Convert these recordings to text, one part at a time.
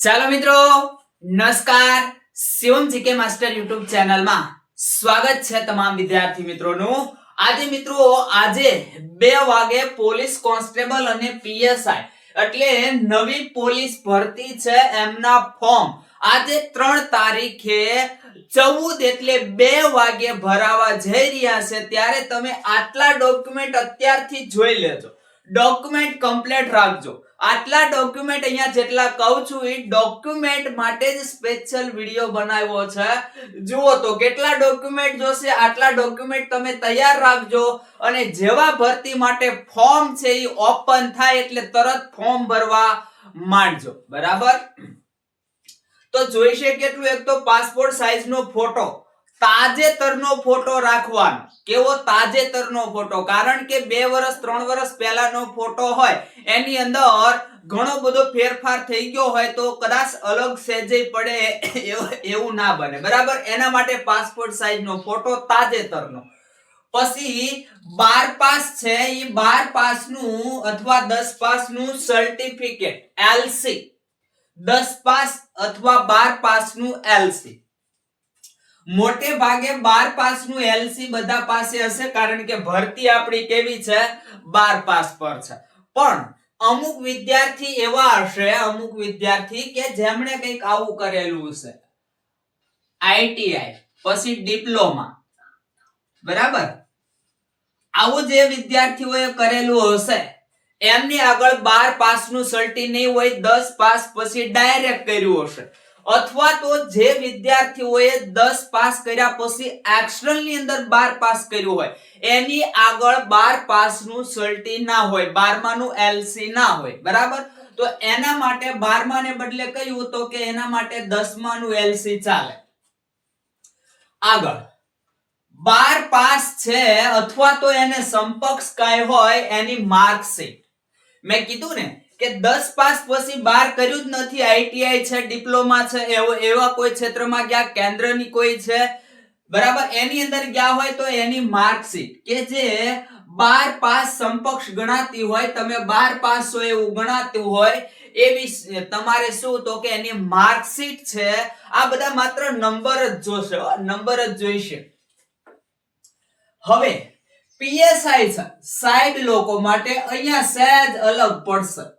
ચાલો મિત્રો, નમસ્કાર. શિવમ જીકે માસ્ટર યુટ્યુબ ચેનલમાં સ્વાગત છે તમામ વિદ્યાર્થી મિત્રોનું. આજે મિત્રો, આજે બે વાગે પોલીસ કોન્સ્ટેબલ અને પીએસઆઈ, એટલે નવી પોલીસ ભરતી છે એમના ફોર્મ. આજે ત્રણ તારીખે ચૌદ એટલે બે વાગે ભરાવા જઈ રહ્યા છે. ત્યારે તમે આટલા ડોક્યુમેન્ટ અત્યારથી જોઈ લેજો. ડોક્યુમેન્ટ કમ્પ્લીટ રાખજો. આટલા ડોક્યુમેન્ટ અહીંયા જેટલા કહું છું, એ ડોક્યુમેન્ટ માટે જ સ્પેશિયલ વીડિયો બનાવ્યો છે. જુઓ તો કેટલા ડોક્યુમેન્ટ જોશે, આટલા ડોક્યુમેન્ટ તમે તૈયાર રાખજો અને જેવા ભરતી માટે ફોર્મ છે એ ઓપન થાય એટલે તરત ફોર્મ ભરવા માંડજો. બરાબર? તો જોઈશે કેટલું? એક તો પાસપોર્ટ સાઇઝનો ફોટો તાજેતરનો ફોટો રાખવાનો. કેવો તાજેતરનો ફોટો? કારણ કે બે વર્ષ ત્રણ વર્ષ પહેલાનો ફોટો હોય, એની અંદર ઘણો બધો ફેરફાર થઈ ગયો હોય તો કદાચ અલગ સેજે પડે, એવું- ના બને. બરાબર? એના માટે પાસપોર્ટ સાઇઝ નો ફોટો તાજેતરનો. પછી બાર પાસ છે એ બાર પાસનું અથવા દસ પાસનું સર્ટિફિકેટ એલસી દસ પાસ અથવા બાર પાસનું એલસી મોટે ભાગે બાર પાસનું એલસી બધા પાસે હશે, કારણ કે ભરતી આપણી કેવી છે? બાર પાસ પર છે. પણ અમુક વિદ્યાર્થી એવા હશે, અમુક વિદ્યાર્થી કે જેમણે કંઈક આવું કરેલું હશે. આઈટીઆઈ પછી ડિપ્લોમા. બરાબર? આવું જે વિદ્યાર્થીઓએ કરેલું હશે, એમની આગળ બાર પાસનું સર્ટી નહીં હોય, દસ પાસ પછી ડાયરેક્ટ કર્યું હશે. અથવા તો જે વિદ્યાર્થીઓએ દસ પાસ કર્યા પછી એક્સટર્નલની અંદર બાર પાસ કર્યું હોય, એની આગળ બાર પાસનું સર્ટી ના હોય બારમા નું એલસી ના હોય, બરાબર? તો એના માટે બારમાને બદલે કહ્યું તો કે એના માટે દસમા નું એલસી ચાલે. આગળ. બાર પાસ છે અથવા તો એને સંપક્ષ કાંઈ હોય એની માર્કશીટ. મેં કીધું ને કે દસ પાસ પછી બાર કર્યું જ નથી. આઈટીઆઈ છે, ડિપ્લોમા છે, એવો, એવા કોઈ ક્ષેત્રમાં ગયા, કેન્દ્રની કોઈ છે. બરાબર? એની અંદર ગયા હોય તો એની માર્કશીટ કે જે બાર પાસ સમપક્ષ ગણાતી હોય, તમે બાર પાસ છો એવું ગણાતું હોય એવી વિશે તમારે શું? તો કે એની માર્કશીટ છે. આ બધા માત્ર નંબર જ જોશે નંબર જ જોઈશે. હવે પીએસઆઈ છે. સાહેબ લોકો માટે અહીંયા સહેજ અલગ પડશે.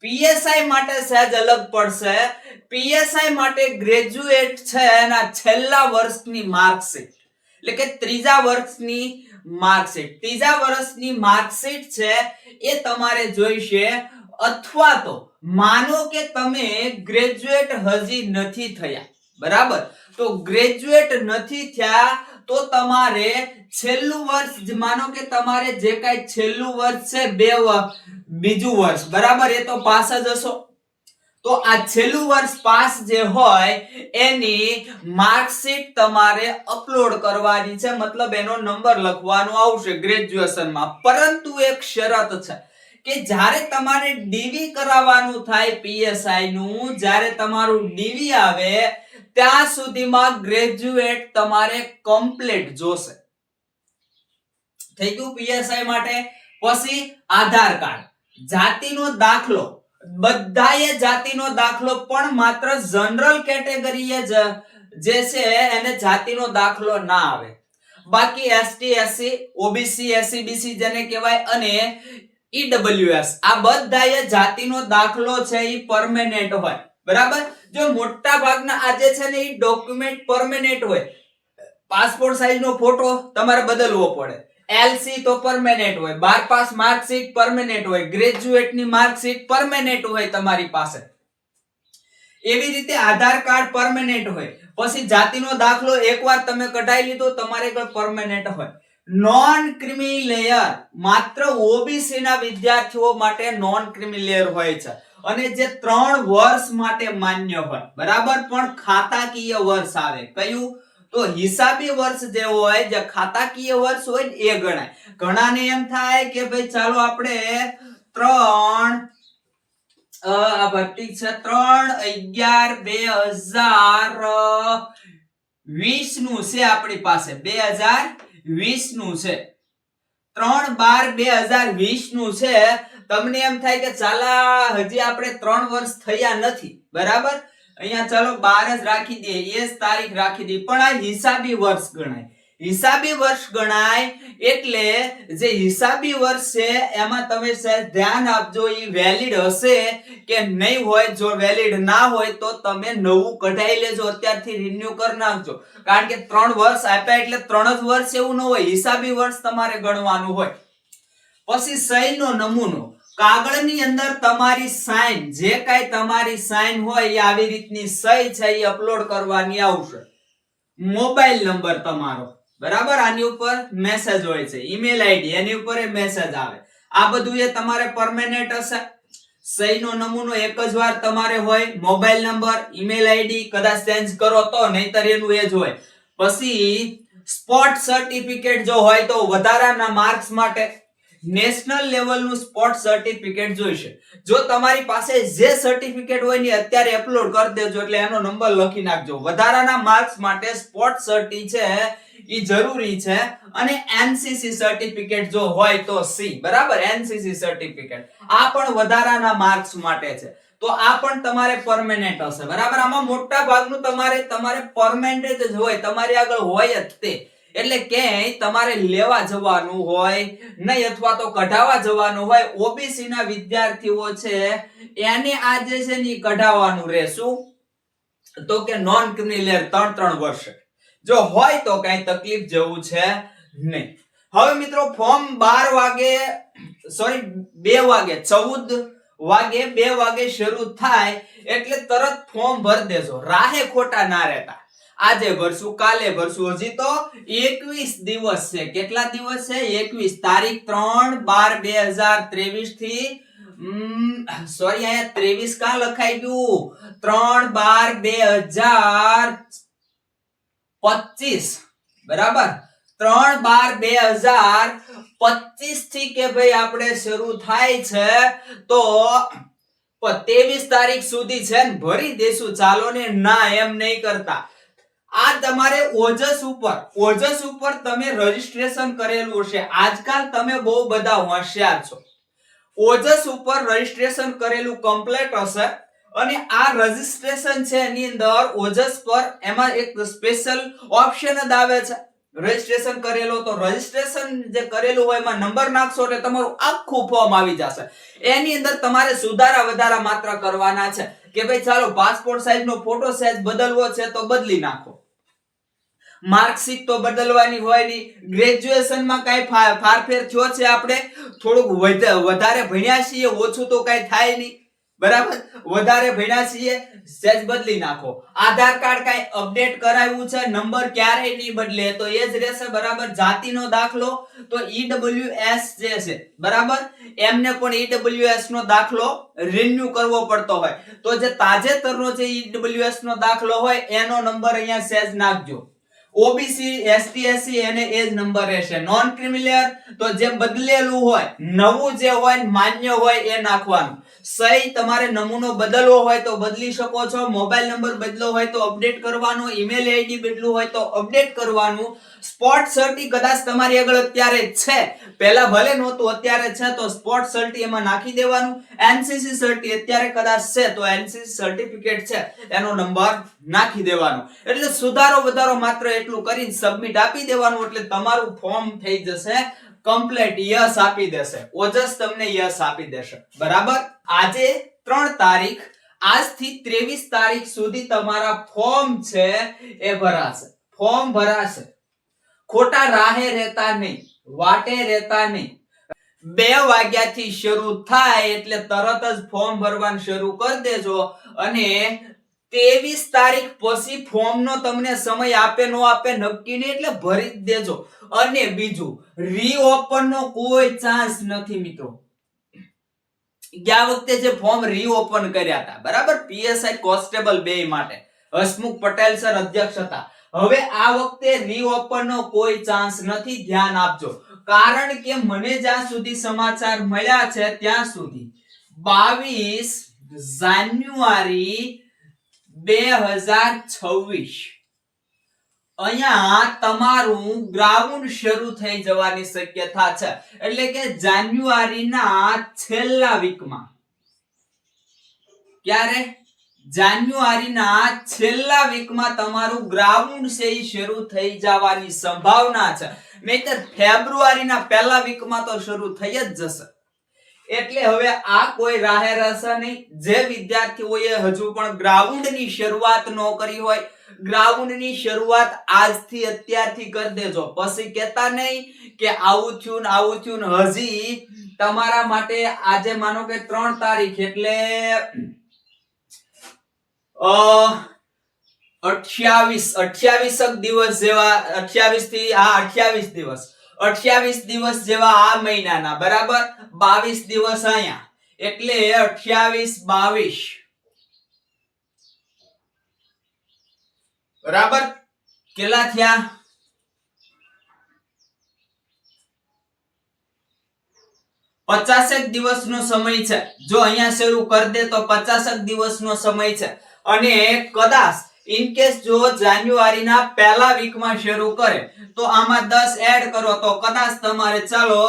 પીએસઆઈ માટે સહેજ અલગ પડશે. પીએસઆઈ માટે ગ્રેજ્યુએટ છે એના છેલ્લા વર્ષની માર્કશીટ. એટલે કે ત્રીજા વર્ષની માર્કશીટ. ત્રીજા વર્ષની માર્કશીટ છે એ તમારે જોઈશે. અથવા તો માનો કે તમે ગ્રેજ્યુએટ હજી નથી થયા. બરાબર? તો ગ્રેજ્યુએટ નથી થયા તો તમારે છેલ્લું વર્ષ માનો કે તમારે જે કઈ છેલ્લું વર્ષ છે, બે બીજું વર્ષ, બરાબર? એ તો પાસ જ હશો. તો આ છેલ્લું વર્ષ પાસ જે હોય, એની માર્કશીટ તમારે અપલોડ કરવાની છે. મતલબ એનો નંબર લખવાનો આવશે ગ્રેજ્યુએશનમાં. પરંતુ એક શરત છે કે જ્યારે તમારે ડીવી કરાવવાનું થાય પીએસઆઈ નું જ્યારે તમારું ડીવી આવે ત્યાં સુધીમાં ગ્રેજ્યુએટ તમારે કમ્પ્લીટ જોશે. થઈ ગયું પીએસઆઈ માટે. પછી આધાર કાર્ડ. જાતિનો દાખલો. બધાએ જાતિનો દાખલો, પણ માત્ર જનરલ કેટેગરીએ જ, જે છે એને જાતિનો દાખલો ના આવે. બાકી ST SC OBC SC BC જેને કહેવાય અને ઈડબ્લ્યુએસ આ બધાએ જાતિનો દાખલો છે એ પરમેનન્ટ હોય. બરાબર? જો મોટા ભાગના આજે છે ને એ ડોક્યુમેન્ટ પરમેનન્ટ હોય. પાસપોર્ટ સાઇઝ નો ફોટો તમારે બદલવો પડે. એલસી તો પરમેનન્ટ હોય. બાર પાસ માર્કશીટ પરમેનન્ટ હોય. ગ્રેજ્યુએટની માર્કશીટ પરમેનન્ટ હોય તમારી પાસે. એવી રીતે આધાર કાર્ડ પરમેનન્ટ હોય. પછી જાતિનો દાખલો એકવાર તમે કઢાઈ લીધો, તમારે કોઈ પરમેનન્ટ હોય. નોન ક્રિમિલેયર માત્ર ઓબીસી ના વિદ્યાર્થીઓ માટે નોન ક્રિમિલેયર હોય છે. અને જે ત્રણ વર્ષ માટે માન્ય હોય. બરાબર? પણ ખાતાકીય વર્ષ આવે. કયું? તો હિસાબી વર્ષ જે હોય, જે ખાતાકીય વર્ષ હોય એ ગણાય. ઘણાને એમ થાય કે ભાઈ, ચાલો આપણે ત્રણ ભરતી છે. ત્રણ અગિયાર બે હજાર વીસનું છે આપણી પાસે. બે હજાર વીસનું છે. ત્રણ બાર બે હજાર વીસનું છે. તમને એમ થાય કે ચાલા, હજી આપણે ત્રણ વર્ષ થયા નથી. બરાબર? અહીંયા ચાલો બાર જ રાખી દે એ જ તારીખ રાખી દે પણ આ હિસાબી વર્ષ ગણાય. હિસાબી વર્ષ ગણાય એટલે જે હિસાબી વર્ષ છે, એમાં તમે સાહેબ ધ્યાન આપજો, એ વેલિડ હશે કે નહીં હોય. જો વેલિડ ના હોય તો તમે નવું કઢાઈ લેજો, અત્યારથી રિન્યુ કરી નાખજો. કારણ કે ત્રણ વર્ષ આપ્યા એટલે ત્રણ જ વર્ષ એવું ન હોય. હિસાબી વર્ષ તમારે ગણવાનું હોય. પછી સહીનો નમૂનો. કાગળની અંદર તમારી સાઇન જે કાંઈ તમારી સાઇન હોય એ આવી રીતની સહી છે, એ અપલોડ કરવાની આવશે. મોબાઈલ નંબર તમારો. બરાબર? આની ઉપર મેસેજ હોય છે. ઈમેલ આઈડી એની ઉપર એ મેસેજ આવે. આ બધું એ તમારે પરમેનન્ટ હશે. સહીનો નમૂનો એક જ વાર તમારે હોય. મોબાઈલ નંબર ઈમેલ આઈડી કદાચ ચેન્જ કરો તો, નહીતર એનું એ જ હોય. પછી સ્પોટ સર્ટિફિકેટ જો હોય તો વધારાના માર્ક્સ માટે નેશનલ લેવલનું સ્પોર્ટ સર્ટિફિકેટ જોઈશે. જો તમારી પાસે જે સર્ટિફિકેટ હોય ને અત્યારે અપલોડ કરી દેજો એટલે એનો નંબર લખી નાખજો. વધારાના માર્ક્સ માટે સ્પોર્ટ સર્ટિ છે એ જરૂરી છે. અને એનસીસી સર્ટિફિકેટ જો હોય તો સી બરાબર? એનસીસી સર્ટિફિકેટ આ પણ વધારાના માર્ક્સ માટે છે. તો આ પણ તમારે પરમેનન્ટ હશે. બરાબર? આમાં મોટા ભાગનું તમારે તમારે પરમેનન્ટ જ હોય. તમારી આગળ હોય જ તે. એટલે ક્યાંય તમારે લેવા જવાનું હોય, નહીં અથવા તો કઢાવા જવાનું હોય ઓબીસી ના વિદ્યાર્થીઓ છે, એને આ છે ને કઢાવવાનું રહેશું. તો કે નોન ક્રિમિનલ ત્રણ ત્રણ વર્ષે. જો હોય તો કઈ તકલીફ જેવું છે નહીં. હવે મિત્રો ફોર્મ બાર વાગે સોરી બે વાગે, ચૌદ વાગે, બે વાગે શરૂ થાય, એટલે તરત ફોર્મ ભરી દેજો. રાહે ખોટા ના રહેતા. આજે ભરશું, કાલે ભરશું. હજી તો એકવીસ દિવસ છે. કેટલા દિવસ છે? એકવીસ. તારીખ ત્રણ બાર બે હજાર ત્રેવીસથી સોરી, અહીંયા ત્રેવીસ કાં લખાઈ ગયું? ત્રણ બાર બે હજાર પચીસ. બરાબર? ત્રણ બાર બે હજાર પચીસથી કે ભાઈ આપણે શરૂ થાય છે, તો ત્રેવીસ તારીખ સુધી છે ને ભરી દેશું. ચાલો ને ના, એમ નહીં કરતા. આ તમારે ઓજસ ઉપર ઓજસ ઉપર તમે રજીસ્ટ્રેશન કરેલું હશે. આજકાલ તમે બહુ બધા હોશિયાર છો. ઓજસ ઉપર રજીસ્ટ્રેશન કરેલું કમ્પ્લેટ હશે અને આ રજીસ્ટ્રેશન છે એની અંદર ઓજસ પર એમાં એક સ્પેશિયલ ઓપ્શન જ આવે છે. રજીસ્ટ્રેશન કરેલો તો રજીસ્ટ્રેશન જે કરેલું હોય એમાં નંબર નાખશો એટલે તમારું આખું ફોર્મ આવી જશે. એની અંદર તમારે સુધારા વધારા માત્ર કરવાના છે. કે ભાઈ ચાલો પાસપોર્ટ સાઈઝ નો ફોટો સાઈઝ બદલવો છે તો બદલી નાખો. માર્કશીટ તો બદલવાની હોય નહીં. ગ્રેજ્યુએશનમાં કાંઈ ફા- ફારફેર થયો છે આપણે? થોડુંક વધ- વધારે ભણ્યા છીએ, ઓછું તો કાંઈ થાય નહીં. બરાબર? વધારે ભણ્યા છીએ, સેજ બદલી નાખો. આધાર કાર્ડ કાંઈ અપડેટ કરાવ્યું છે, નંબર ક્યારેય નહીં બદલે, તો એ જ રહેશે, બરાબર? જાતિનો દાખલો, તો ઈડબ્લ્યુએસ જે છે, બરાબર? એમને પણ ઈડબ્લ્યુએસ નો દાખલો રિન્યુ કરવો પડતો હોય. તો જે તાજેતરનો જે ઈડબ્લ્યુએસ નો દાખલો હોય, એનો નંબર અહીંયા સેજ નાખજો. ઓબીસી, એસટી, એસસી, એને એ જ નંબર રહેશે. નોન ક્રિમિનલ તો જે બદલેલું હોય, નવું જે હોય, માન્ય હોય, એ નાખવાનું. સહી તમારે નમૂનો બદલવો હોય તો બદલી શકો છો, મોબાઈલ નંબર બદલો હોય તો અપડેટ કરવાનો, ઈમેલ આઈડી બદલવું હોય તો અપડેટ કરવાનું સ્પોટ સર્ટી કદાચ તમારી આગળ અત્યારે છે, પહેલા ભલે નહોતું, અત્યારે છે, તો સ્પોટ સર્ટી એમાં નાખી દેવાનું, એનસીસી સર્ટી અત્યારે કદાચ છે, તો એનસીસી સર્ટિફિકેટ છે, એનો નંબર નાખી દેવાનો. એટલે સુધારો વધારો માત્ર એટલું કરીને સબમિટ આપી દેવાનું, એટલે તમારું ફોર્મ થઈ જશે. કમ્પ્લીટ યસ આપી દેશે. ઓજસ તમને યસ આપી દેશે. બરાબર? આજે ત્રણ તારીખ, આજથી ત્રેવીસ તારીખ સુધી તમારા ફોર્મ છે એ ભરાશે. ફોર્મ ભરાશે. ખોટા રાહે રહેતા નહીં, વાટે રહેતા નહીં. બે વાગ્યાથી શરૂ થાય એટલે તરત જ ફોર્મ ભરવાનું શરૂ કરી દેજો અને ત્રેવીસ તારીખ પછી ફોર્મનો તમને સમય આપે, નો આપે, નક્કી નહીં એટલે ભરી જ દેજો. અને બીજું રીઓપન નો કોઈ ચાન્સ નથી મિત્રો. ગયા વખતે જે ફોર્મ રીઓપન કર્યા હતા, બરાબર? પીએસઆઈ કોન્સ્ટેબલ બે માટે. હસમુખ પટેલ સર અધ્યક્ષ હતા. હવે આ વખતે રીઓપન નો કોઈ ચાન્સ નથી, ધ્યાન આપજો. કારણ કે મને જ્યાં સુધી સમાચાર મળ્યા છે, ત્યાં સુધી બાવીસ જાન્યુઆરી બે હજાર છવ્વીસ. અહીંયા તમારું ગ્રાઉન્ડ શરૂ થઈ જવાની શક્યતા છે. એટલે કે જાન્યુઆરીના છેલ્લા વીકમાં ક્યારે? જાન્યુઆરીના છેલ્લા વીકમાં તમારું ગ્રાઉન્ડ છે શરૂ થઈ જવાની સંભાવના છે. નહીતર ફેબ્રુઆરીના પહેલા વીકમાં તો શરૂ થઈ જ જશે. એટલે હવે આ કોઈ રાહે રહેશે નહીં. જે વિદ્યાર્થીઓએ હજુ પણ ગ્રાઉન્ડની શરૂઆત ન કરી હોય, ગ્રાઉન્ડની શરૂઆત આજથી અત્યારથી કરી દેજો. પછી કહેતા નહીં કે આવું થયું આવું થયું હજી તમારા માટે આજે માનો કે ત્રણ તારીખ એટલે અઠ્યાવીસ અઠ્યાવીસ દિવસ જેવા અઠ્યાવીસથી હા, અઠ્યાવીસ દિવસ. અઠ્યાવીસ દિવસ જેવા આ મહિનાના, બરાબર? બાવીસ દિવસ અહીંયા. એટલે અઠ્યાવીસ, બાવીસ. બરાબર? કેટલા થયા? પચાસેક દિવસનો સમય છે. જો અહીંયા શરૂ કરી દે તો પચાસેક દિવસનો સમય છે. અને કદાચ ઇન જો જાન્યુઆરીના પહેલા વીકમાં શરૂ કરે, તો આમાં દસ એડ કરો, તો કદાચ તમારે ચાલો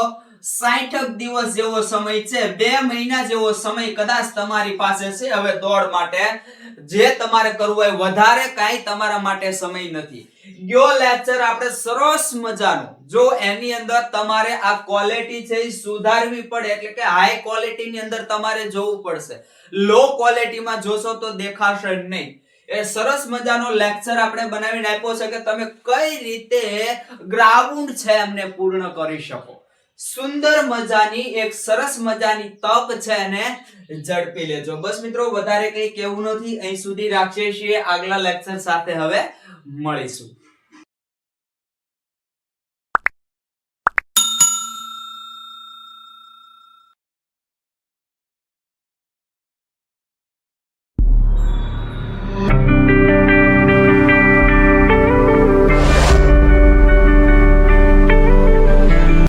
સાઠક દિવસ જેવો સમય છે, બે મહિના જેવો સમય કદાચ તમારી પાસે છે, હવે દોડ માટે. જે તમારે કરવું હોય, વધારે કાંઈ તમારા માટે સમય નથી. યો લેક્ચર આપણે સરસ મજાનો. જો એની અંદર તમારે આ ક્વોલિટી છે સુધારવી પડે, એટલે કે હાઈ ક્વોલિટી ની અંદર તમારે જોવું પડશે. લો ક્વોલિટીમાં જોશો તો દેખાશે નહીં. એ સરસ મજાનો લેક્ચર આપણે બનાવીને આપ્યો છે કે તમે કઈ રીતે ગ્રાઉન્ડ છે એમને પૂર્ણ કરી શકો. સુંદર મજાની, એક સરસ મજાની તપ છે એને ઝડપી લેજો. બસ મિત્રો, વધારે કઈ કેવું નથી. અહીં સુધી રાખીએ છીએ. આગલા લેક્ચર સાથે હવે મળીશું.